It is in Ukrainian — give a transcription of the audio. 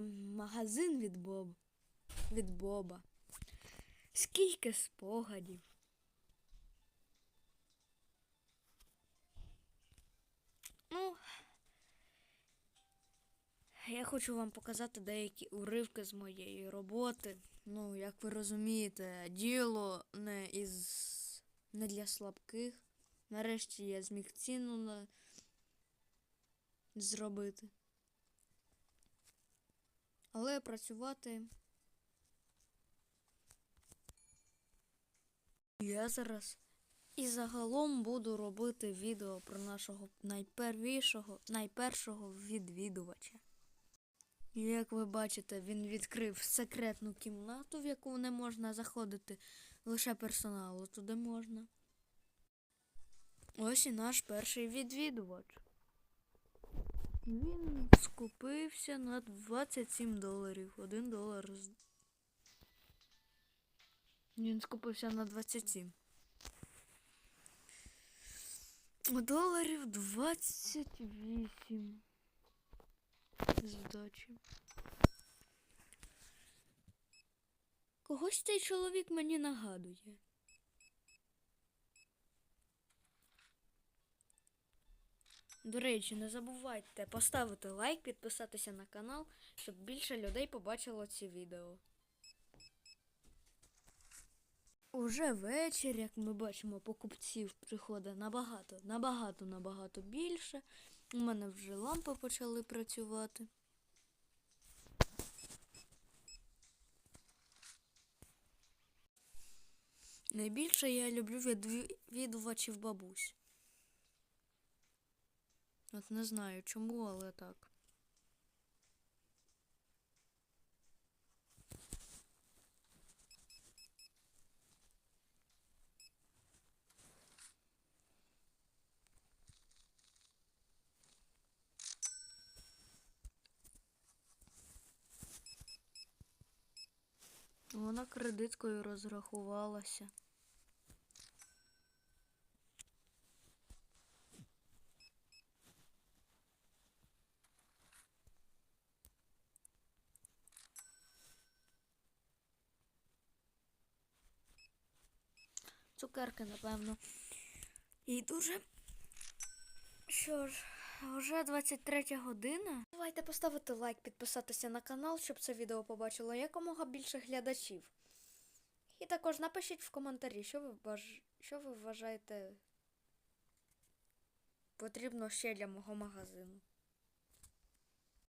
магазин від Боб. Від Боба. Скільки спогадів. Ну, я хочу вам показати деякі уривки з моєї роботи. Ну, як ви розумієте, діло не із не для слабких. Нарешті я зміг ціну на... зробити. Але працювати. Я зараз і загалом буду робити відео про нашого найпершого, найпершого відвідувача. Як ви бачите, він відкрив секретну кімнату, в яку не можна заходити лише персоналу, туди можна. Ось і наш перший відвідувач. Він скупився на 27 доларів. Один долар. з- Він скупився на 27. Доларів 28. Здачі. Когось цей чоловік мені нагадує. До речі, не забувайте поставити лайк, підписатися на канал, щоб більше людей побачило ці відео. Уже вечір, як ми бачимо, покупців приходить набагато, набагато, набагато більше. У мене вже лампи почали працювати. Найбільше я люблю відвідувачів бабусь. От не знаю чому, але так. Вона кредиткою розрахувалася. Цукерки, напевно. І дуже. Що ж, вже 23 година. Давайте поставити лайк, підписатися на канал, щоб це відео побачило якомога більше глядачів. І також напишіть в коментарі, що ви, баж... що ви вважаєте потрібно ще для мого магазину.